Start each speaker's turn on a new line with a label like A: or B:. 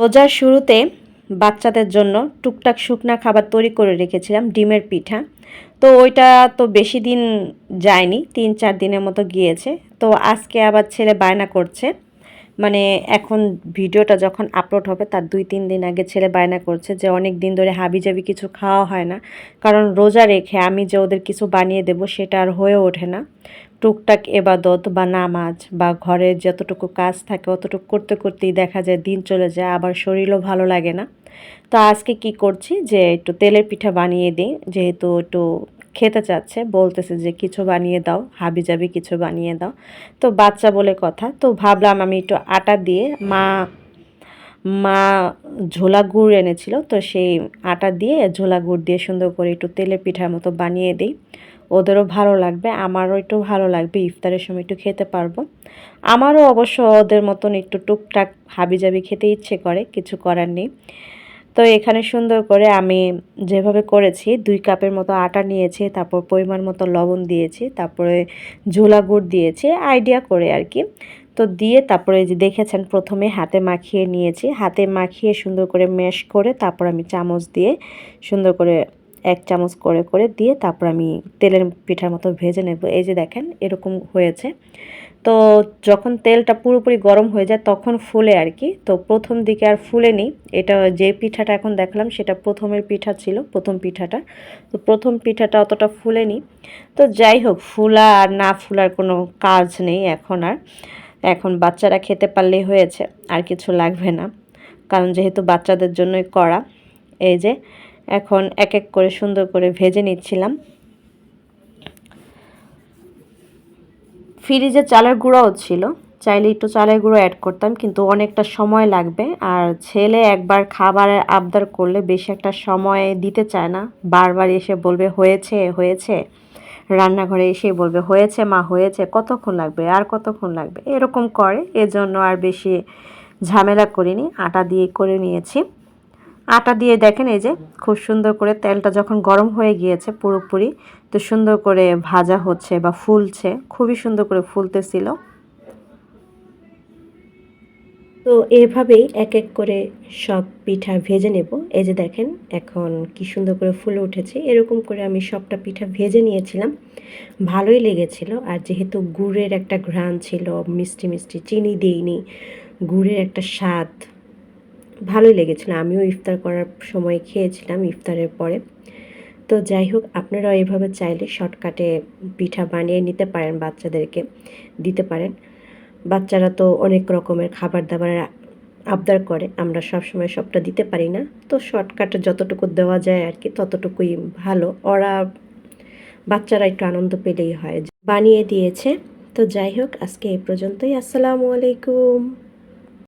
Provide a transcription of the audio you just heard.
A: রোজার শুরুতে বাচ্চাদের জন্য টুকটাক শুকনা খাবার তৈরি করে রেখেছিলাম, ডিমের পিঠা। তো ওইটা তো বেশি দিন যায়নি, তিন চার দিনের মতো গিয়েছে। তো আজকে আবার ছেলে বায়না করছে। মানে এখন ভিডিওটা যখন আপলোড হবে, তার দুই তিন দিন আগে ছেলে বায়না করছে যে অনেক দিন ধরে হাবিজাবি কিছু খাওয়া হয় না। কারণ রোজা রেখে আমি যে ওদের কিছু বানিয়ে দেব, সেটা আর হয়ে ওঠে না। টুকটাক এবাদত বা নামাজ বা ঘরে যতটুকু কাজ থাকে অতটুকু করতে করতেই দেখা যায় দিন চলে যায়, আবার শরীরও ভালো লাগে না। তো আজকে কি করছি যে একটু তেলের পিঠা বানিয়ে দিই, যেহেতু একটু খেতে চাচ্ছে, বলতেছে যে কিছু বানিয়ে দাও হাবি যাবি কিছু বানিয়ে দাও। তো বাচ্চা বলে কথা, তো ভাবলাম আমি একটু আটা দিয়ে মা মা ঝোলা গুড় এনেছিল, তো সেই আটা দিয়ে ঝোলা গুড় দিয়ে সুন্দর করে একটু তেলের পিঠার মতো বানিয়ে দিই। ওদেরও ভালো লাগবে, আমারও একটু ভালো লাগবে, ইফতারের সময় একটু খেতে পারব। আমারও অবশ্য ওদের মতন একটু টুকটাক হাবিজাবি খেতে ইচ্ছে করে, কিছু করার নেই। তো এখানে সুন্দর করে আমি যেভাবে করেছি, দুই কাপের মতো আটা নিয়েছি, তারপর পরিমাণ মতো লবণ দিয়েছি, তারপরে ঝোলা গুড় দিয়েছি আইডিয়া করে আর কি। তো দিয়ে তারপরে যে দেখেছেন, প্রথমে হাতে মাখিয়ে নিয়েছি, হাতে মাখিয়ে সুন্দর করে ম্যাশ করে তারপর আমি চামচ দিয়ে সুন্দর করে এক চামচ করে করে দিয়ে তারপর আমি তেলের পিঠার মতো ভেজে নেব। এই যে দেখেন, এরকম হয়েছে। তো যখন তেলটা পুরোপুরি গরম হয়ে যায়, তখন ফুলে আর কি। তো প্রথম দিকে আর ফুলেনি এটা যে পিঠাটা এখন দেখলাম, সেটা প্রথমের পিঠা ছিল, প্রথম পিঠাটা। তো প্রথম পিঠাটা অতটা ফুলে ফুলেনি তো যাই হোক, ফুলা আর না ফুলার কোনো কাজ নেই এখন আর। এখন বাচ্চারা খেতে পারলেই হয়েছে, আর কিছু লাগবে না। কারণ যেহেতু বাচ্চাদের জন্যই করা। এই যে এখন এক এক করে সুন্দর করে ভেজে নিচ্ছিলাম। ফ্রিজে চালের গুঁড়োও ছিল। চাইলে একটু চালের গুঁড়ো অ্যাড করতাম, কিন্তু অনেকটা সময় লাগবে। আর ছেলে একবার খাবারের আবদার করলে বেশি একটা সময় দিতে চায় না। বারবার এসে বলবে, হয়েছে হয়েছে। রান্নাঘরে এসে বলবে, হয়েছে মা, হয়েছে। কতক্ষণ লাগবে, আর কতক্ষণ লাগবে? এরকম করে। এজন্য আর বেশি ঝামেলা করিনি। আটা দিয়ে করে নিয়েছি। আটা দিয়ে দেখেন এই যে খুব সুন্দর করে তেলটা যখন গরম হয়ে গিয়েছে পুরোপুরি, তো সুন্দর করে ভাজা হচ্ছে বা ফুলছে, খুবই সুন্দর করে ফুলতেছিল। তো এভাবেই এক এক করে সব পিঠা ভেজে নেব। এই যে দেখেন এখন কি সুন্দর করে ফুলে উঠেছে। এরকম করে আমি সবটা পিঠা ভেজে নিয়েছিলাম। ভালোই লেগেছিল। আর যেহেতু গুড়ের একটা ঘ্রাণ ছিল, মিষ্টি মিষ্টি চিনি দিইনি, গুড়ের একটা স্বাদ ভালোই লেগেছিলো। আমিও ইফতার করার সময় খেয়েছিলাম ইফতারের পরে। তো যাই হোক, আপনারাও এভাবে চাইলে শর্টকাটে পিঠা বানিয়ে নিতে পারেন, বাচ্চাদেরকে দিতে পারেন। বাচ্চারা তো অনেক রকমের খাবার দাবার আবদার করে, আমরা সব সময় সবটা দিতে পারি না। তো শর্টকাটে যতটুকু দেওয়া যায় আর কি, ততটুকুই ভালো। ওরা, বাচ্চারা একটু আনন্দ পেলেই হয়। বানিয়ে দিয়েছে। তো যাই হোক, আজকে এই পর্যন্তই। আসসালামু আলাইকুম।